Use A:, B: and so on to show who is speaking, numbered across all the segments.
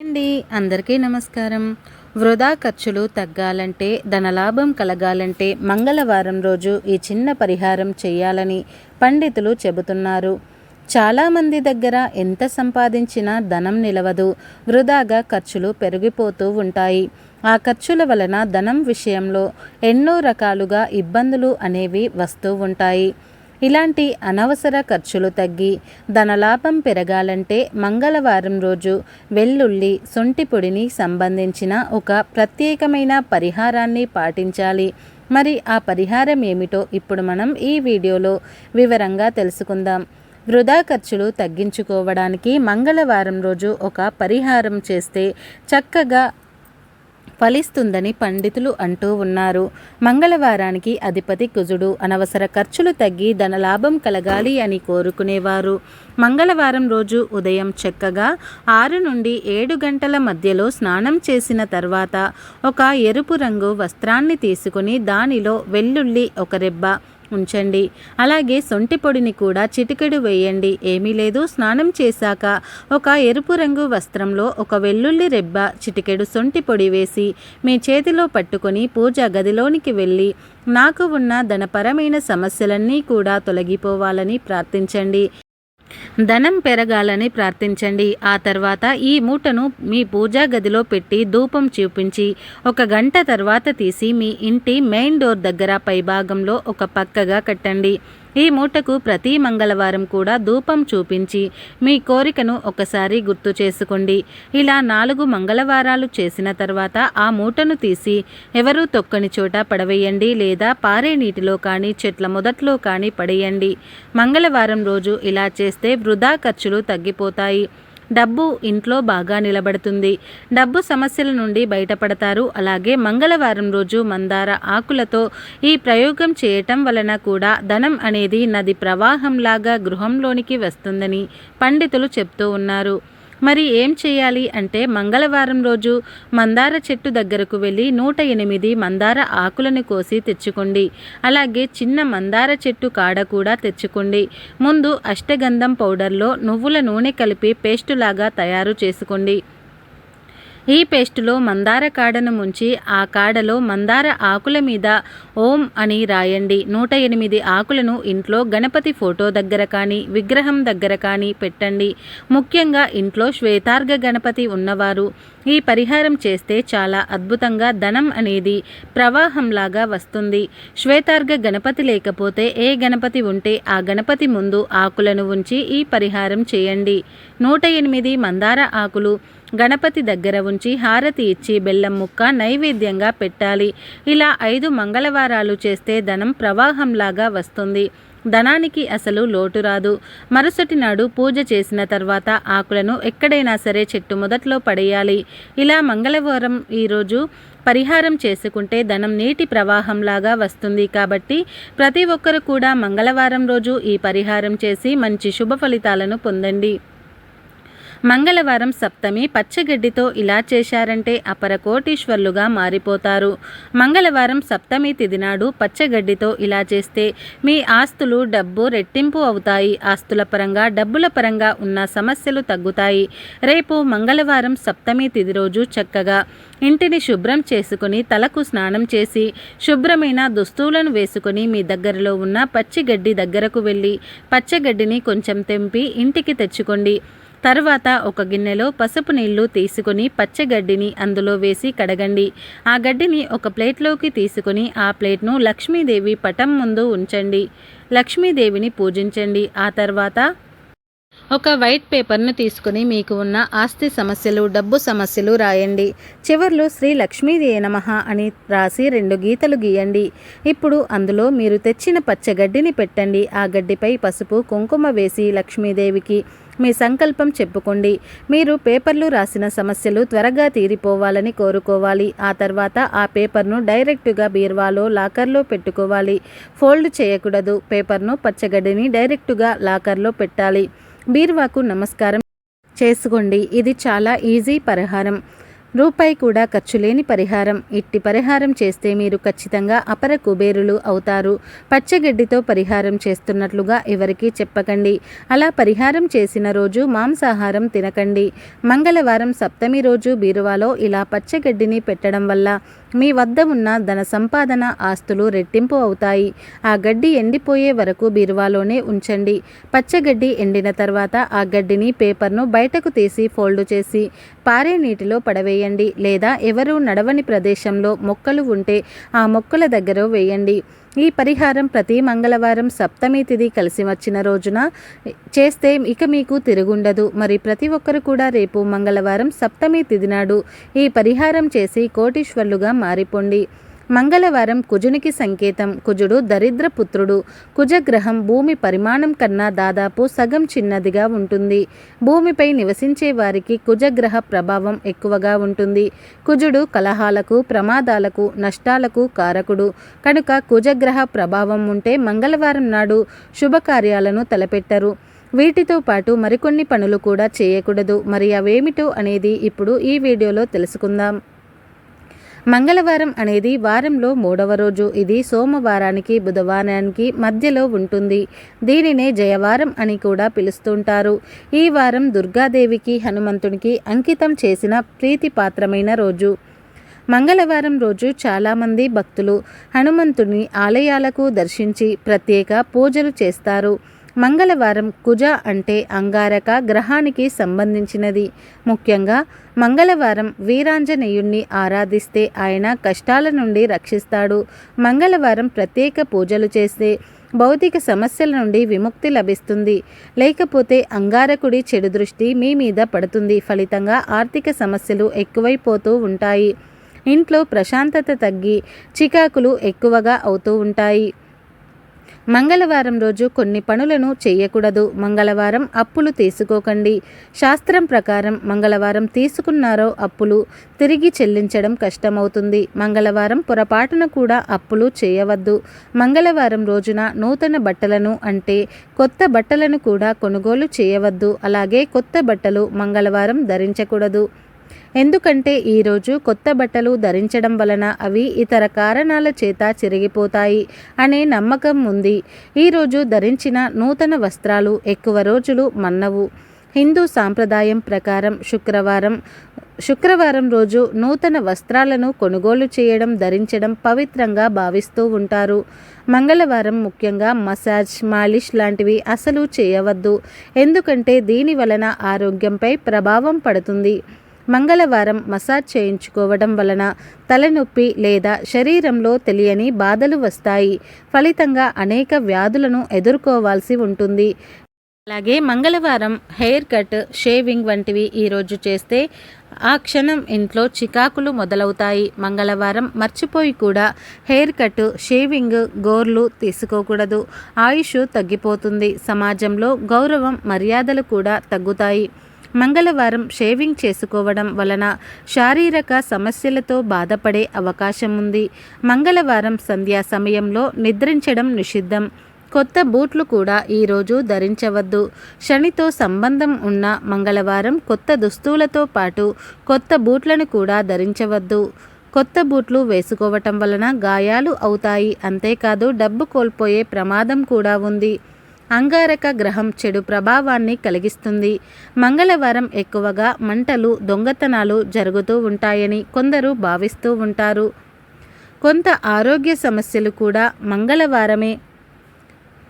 A: అండి అందరికీ నమస్కారం. వృధా ఖర్చులు తగ్గాలంటే ధనలాభం కలగాలంటే మంగళవారం రోజు ఈ చిన్న పరిహారం చేయాలని పండితులు చెబుతున్నారు. చాలామంది దగ్గర ఎంత సంపాదించినా ధనం నిలవదు. వృధాగా ఖర్చులు పెరిగిపోతూ ఉంటాయి. ఆ ఖర్చుల వలన ధనం విషయంలో ఎన్నో రకాలుగా ఇబ్బందులు అనేవి వస్తూ ఉంటాయి. ఇలాంటి అనవసర ఖర్చులు తగ్గి ధనలాభం పెరగాలంటే మంగళవారం రోజు వెల్లుల్లి సొంటి పొడిని సంబంధించిన ఒక ప్రత్యేకమైన పరిహారాన్ని పాటించాలి. మరి ఆ పరిహారం ఏమిటో ఇప్పుడు మనం ఈ వీడియోలో వివరంగా తెలుసుకుందాం. వృధా ఖర్చులు తగ్గించుకోవడానికి మంగళవారం రోజు ఒక పరిహారం చేస్తే చక్కగా ఫలిస్తుందని పండితులు అంటూ ఉన్నారు. మంగళవారానికి అధిపతి కుజుడు అనవసర ఖర్చులు తగ్గి ధనలాభం కలగాలి అని కోరుకునేవారు. మంగళవారం రోజు ఉదయం చక్కగా ఆరు నుండి ఏడు గంటల మధ్యలో స్నానం చేసిన తర్వాత ఒక ఎరుపు రంగు వస్త్రాన్ని తీసుకుని దానిలో వెల్లుల్లి ఒక రెబ్బ ఉంచండి. అలాగే సొంటి పొడిని కూడా చిటికెడు వేయండి. ఏమీ లేదు. స్నానం చేశాక ఒక ఎరుపు రంగు వస్త్రంలో ఒక వెల్లుల్లి రెబ్బ చిటికెడు సొంటి పొడి వేసి మీ చేతిలో పట్టుకొని పూజ గదిలోనికి వెళ్ళి నాకు ఉన్న ధనపరమైన సమస్యలన్నీ కూడా తొలగిపోవాలని ప్రార్థించండి. ధనం పెరగాలని ప్రార్థించండి. ఆ తర్వాత ఈ మూటను మీ పూజా గదిలో పెట్టి ధూపం చూపించి ఒక గంట తర్వాత తీసి మీ ఇంటి మెయిన్ డోర్ దగ్గర పైభాగంలో ఒక పక్కగా కట్టండి. ఈ మూటకు ప్రతి మంగళవారం కూడా ధూపం చూపించి మీ కోరికను ఒకసారి గుర్తు చేసుకోండి. ఇలా నాలుగు మంగళవారాలు చేసిన తర్వాత ఆ మూటను తీసి ఎవరూ తొక్కని చోట పడవేయండి లేదా పారే నీటిలో కానీ చెట్ల మొదట్లో కానీ పడేయండి. మంగళవారం రోజు ఇలా చేస్తే వృధా ఖర్చులు తగ్గిపోతాయి. డబ్బు ఇంట్లో బాగా నిలబడుతుంది. డబ్బు సమస్యల నుండి బయటపడతారు. అలాగే మంగళవారం రోజు మందార ఆకులతో ఈ ప్రయోగం చేయటం వలన కూడా ధనం అనేది నది ప్రవాహంలాగా గృహంలోనికి వస్తుందని పండితులు చెప్తూ ఉన్నారు. మరి ఏం చేయాలి అంటే మంగళవారం రోజు మందార చెట్టు దగ్గరకు వెళ్ళి నూట ఎనిమిది మందార ఆకులను కోసి తెచ్చుకోండి. అలాగే చిన్న మందార చెట్టు కాడ కూడా తెచ్చుకోండి. ముందు అష్టగంధం పౌడర్లో నువ్వుల నూనె కలిపి పేస్టులాగా తయారు చేసుకోండి. ఈ పేస్టులో మందార కాడను ముంచి ఆ కాడలో మందార ఆకుల మీద ఓం అని రాయండి. నూట ఎనిమిది ఆకులను ఇంట్లో గణపతి ఫోటో దగ్గర కానీ విగ్రహం దగ్గర కానీ పెట్టండి. ముఖ్యంగా ఇంట్లో శ్వేతార్ఘ గణపతి ఉన్నవారు. ఈ పరిహారం చేస్తే చాలా అద్భుతంగా ధనం అనేది ప్రవాహంలాగా వస్తుంది. శ్వేతార్ఘ గణపతి లేకపోతే ఏ గణపతి ఉంటే ఆ గణపతి ముందు ఆకులను ఉంచి ఈ పరిహారం చేయండి. నూట ఎనిమిది మందార ఆకులు గణపతి దగ్గర ఉంచి హారతి ఇచ్చి బెల్లం ముక్క నైవేద్యంగా పెట్టాలి. ఇలా ఐదు మంగళవారాలు చేస్తే ధనం ప్రవాహంలాగా వస్తుంది. ధనానికి అసలు లోటు రాదు. మరుసటి నాడు పూజ చేసిన తర్వాత ఆకులను ఎక్కడైనా సరే చెట్టు మొదట్లో పడేయాలి. ఇలా మంగళవారం ఈరోజు పరిహారం చేసుకుంటే ధనం నీటి ప్రవాహంలాగా వస్తుంది కాబట్టి ప్రతి ఒక్కరు కూడా మంగళవారం రోజు ఈ పరిహారం చేసి మంచి శుభ ఫలితాలను పొందండి. మంగళవారం సప్తమి పచ్చగడ్డితో ఇలా చేశారంటే అపర కోటీశ్వర్లుగా మారిపోతారు. మంగళవారం సప్తమి తిదినాడు పచ్చగడ్డితో ఇలా చేస్తే మీ ఆస్తులు డబ్బు రెట్టింపు అవుతాయి. ఆస్తుల పరంగా డబ్బుల పరంగా ఉన్న సమస్యలు తగ్గుతాయి. రేపు మంగళవారం సప్తమి తిది రోజు చక్కగా ఇంటిని శుభ్రం చేసుకుని తలకు స్నానం చేసి శుభ్రమైన దుస్తువులను వేసుకుని మీ దగ్గరలో ఉన్న పచ్చిగడ్డి దగ్గరకు వెళ్ళి పచ్చగడ్డిని కొంచెం తెంపి ఇంటికి తెచ్చుకోండి. తర్వాత ఒక గిన్నెలో పసుపు నీళ్ళు తీసుకుని పచ్చగడ్డిని అందులో వేసి కడగండి. ఆ గడ్డిని ఒక ప్లేట్లోకి తీసుకుని ఆ ప్లేట్ను లక్ష్మీదేవి పటం ముందు ఉంచండి. లక్ష్మీదేవిని పూజించండి. ఆ తర్వాత ఒక వైట్ పేపర్ను తీసుకుని మీకు ఉన్న ఆస్తి సమస్యలు డబ్బు సమస్యలు రాయండి. చివర్లో శ్రీ లక్ష్మీదే నమ అని రాసి రెండు గీతలు గీయండి. ఇప్పుడు అందులో మీరు తెచ్చిన పచ్చగడ్డిని పెట్టండి. ఆ గడ్డిపై పసుపు కుంకుమ వేసి లక్ష్మీదేవికి మీ సంకల్పం చెప్పుకోండి. మీరు పేపర్లు రాసిన సమస్యలు త్వరగా తీరిపోవాలని కోరుకోవాలి. ఆ తర్వాత ఆ పేపర్ను డైరెక్టుగా బీర్వాలో లాకర్లో పెట్టుకోవాలి. ఫోల్డ్ చేయకూడదు. పేపర్ను పచ్చగడ్డిని డైరెక్టుగా లాకర్లో పెట్టాలి. బీర్వాకు నమస్కారం చేసుకోండి. ఇది చాలా ఈజీ పరిహారం. రూపాయి కూడా ఖర్చు లేని పరిహారం. ఇట్టి పరిహారం చేస్తే మీరు ఖచ్చితంగా అపర కుబేరులు అవుతారు. పచ్చగడ్డితో పరిహారం చేస్తున్నట్లుగా ఎవరికీ చెప్పకండి. అలా పరిహారం చేసిన రోజు మాంసాహారం తినకండి. మంగళవారం సప్తమి రోజు బీరువాలో ఇలా పచ్చగడ్డిని పెట్టడం వల్ల మీ వద్ద ఉన్న ధన సంపాదన ఆస్తులు రెట్టింపు అవుతాయి. ఆ గడ్డి ఎండిపోయే వరకు బీరువాలోనే ఉంచండి. పచ్చగడ్డి ఎండిన తర్వాత ఆ గడ్డిని పేపర్ను బయటకు తీసి ఫోల్డ్ చేసి పారే నీటిలో పడవేయండి లేదా ఎవరు నడవని ప్రదేశంలో మొక్కలు ఉంటే ఆ మొక్కల దగ్గర వేయండి. ఈ పరిహారం ప్రతి మంగళవారం సప్తమి తిథి కలిసి వచ్చిన రోజున చేస్తే ఇక మీకు తిరుగుండదు. మరి ప్రతి ఒక్కరు కూడా రేపు మంగళవారం సప్తమి తిథి నాడు ఈ పరిహారం చేసి కోటీశ్వర్లుగా మారిపోండి. మంగళవారం కుజునికి సంకేతం. కుజుడు దరిద్ర పుత్రుడు. కుజగ్రహం భూమి పరిమాణం కన్నా దాదాపు సగం చిన్నదిగా ఉంటుంది. భూమిపై నివసించే వారికి కుజగ్రహ ప్రభావం ఎక్కువగా ఉంటుంది. కుజుడు కలహాలకు ప్రమాదాలకు నష్టాలకు కారకుడు. కనుక కుజగ్రహ ప్రభావం ఉంటే మంగళవారం నాడు శుభకార్యాలను తలపెట్టరు. వీటితో పాటు మరికొన్ని పనులు కూడా చేయకూడదు. మరి అవేమిటో అనేది ఇప్పుడు ఈ వీడియోలో తెలుసుకుందాం. మంగళవారం అనేది వారంలో మూడవ రోజు. ఇది సోమవారానికి బుధవారానికి మధ్యలో ఉంటుంది. దీనినే జయవారం అని కూడా పిలుస్తుంటారు. ఈ వారం దుర్గాదేవికి హనుమంతునికి అంకితం చేసిన ప్రీతిపాత్రమైన రోజు. మంగళవారం రోజు చాలామంది భక్తులు హనుమంతుని ఆలయాలకు దర్శించి ప్రత్యేక పూజలు చేస్తారు. మంగళవారం కుజ అంటే అంగారక గ్రహానికి సంబంధించినది. ముఖ్యంగా మంగళవారం వీరాంజనేయుణ్ణి ఆరాధిస్తే ఆయన కష్టాల నుండి రక్షిస్తాడు. మంగళవారం ప్రత్యేక పూజలు చేస్తే భౌతిక సమస్యల నుండి విముక్తి లభిస్తుంది. లేకపోతే అంగారకుడి చెడు దృష్టి మీ మీద పడుతుంది. ఫలితంగా ఆర్థిక సమస్యలు ఎక్కువైపోతూ ఉంటాయి. ఇంట్లో ప్రశాంతత తగ్గి చికాకులు ఎక్కువగా అవుతూ ఉంటాయి. మంగళవారం రోజు కొన్ని పనులను చేయకూడదు మంగళవారం అప్పులు తీసుకోకండి. శాస్త్రం ప్రకారం మంగళవారం తీసుకున్నారో అప్పులు తిరిగి చెల్లించడం కష్టమవుతుంది. మంగళవారం పొరపాటున కూడా అప్పులు చేయవద్దు. మంగళవారం రోజున నూతన బట్టలను అంటే కొత్త బట్టలను కూడా కొనుగోలు చేయవద్దు. అలాగే కొత్త బట్టలు మంగళవారం ధరించకూడదు. ఎందుకంటే ఈరోజు కొత్త బట్టలు ధరించడం వలన అవి ఇతర కారణాల చేత చిరిగిపోతాయి అనే నమ్మకం ఉంది. ఈరోజు ధరించిన నూతన వస్త్రాలు ఎక్కువ రోజులు మన్నవు. హిందూ సాంప్రదాయం ప్రకారం శుక్రవారం శుక్రవారం రోజు నూతన వస్త్రాలను కొనుగోలు చేయడం ధరించడం పవిత్రంగా భావిస్తూ ఉంటారు. మంగళవారం ముఖ్యంగా మసాజ్ మాలిష్ లాంటివి అసలు చేయవద్దు. ఎందుకంటే దీని వలన ఆరోగ్యంపై ప్రభావం పడుతుంది. మంగళవారం మసాజ్ చేయించుకోవడం వలన తలనొప్పి లేదా శరీరంలో తెలియని బాధలు వస్తాయి. ఫలితంగా అనేక వ్యాధులను ఎదుర్కోవాల్సి ఉంటుంది. అలాగే మంగళవారం హెయిర్ కట్ షేవింగ్ వంటివి ఈరోజు చేస్తే ఆ క్షణం ఇంట్లో చికాకులు మొదలవుతాయి. మంగళవారం మర్చిపోయి కూడా హెయిర్ కట్ షేవింగ్ గోర్లు తీసుకోకూడదు. ఆయుష్ తగ్గిపోతుంది. సమాజంలో గౌరవం మర్యాదలు కూడా తగ్గుతాయి. మంగళవారం షేవింగ్ చేసుకోవడం వలన శారీరక సమస్యలతో బాధపడే అవకాశం ఉంది మంగళవారం సంధ్యా సమయంలో నిద్రించడం నిషిద్ధం. కొత్త బూట్లు కూడా ఈరోజు ధరించవద్దు. శనితో సంబంధం ఉన్న మంగళవారం కొత్త దుస్తులతో పాటు కొత్త బూట్లను కూడా ధరించవద్దు. కొత్త బూట్లు వేసుకోవటం వలన గాయాలు అవుతాయి. అంతేకాదు డబ్బు కోల్పోయే ప్రమాదం కూడా ఉంది. అంగారక గ్రహం చెడు ప్రభావాన్ని కలిగిస్తుంది. మంగళవారం ఎక్కువగా మంటలు దొంగతనాలు జరుగుతూ ఉంటాయని కొందరు భావిస్తూ ఉంటారు. కొంత ఆరోగ్య సమస్యలు కూడా మంగళవారమే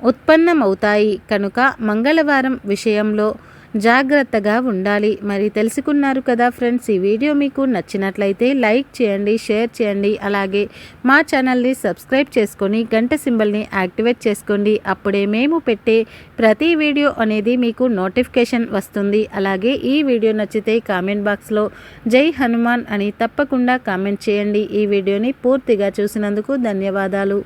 A: ఉత్పన్నమవుతాయి. కనుక మంగళవారం విషయంలో జాగ్రత్తగా ఉండాలి. మరి తెలుసుకున్నారు కదా ఫ్రెండ్స్ ఈ వీడియో మీకు నచ్చినట్లయితే లైక్ చేయండి షేర్ చేయండి. అలాగే మా ఛానల్ని సబ్స్క్రైబ్ చేసుకొని గంట సింబల్ని యాక్టివేట్ చేసుకోండి. అప్పుడే మేము పెట్టే ప్రతి వీడియో అనేది మీకు నోటిఫికేషన్ వస్తుంది. అలాగే ఈ వీడియో నచ్చితే కామెంట్ బాక్స్లో జై హనుమాన్ అని తప్పకుండా కామెంట్ చేయండి. ఈ వీడియోని పూర్తిగా చూసినందుకు ధన్యవాదాలు.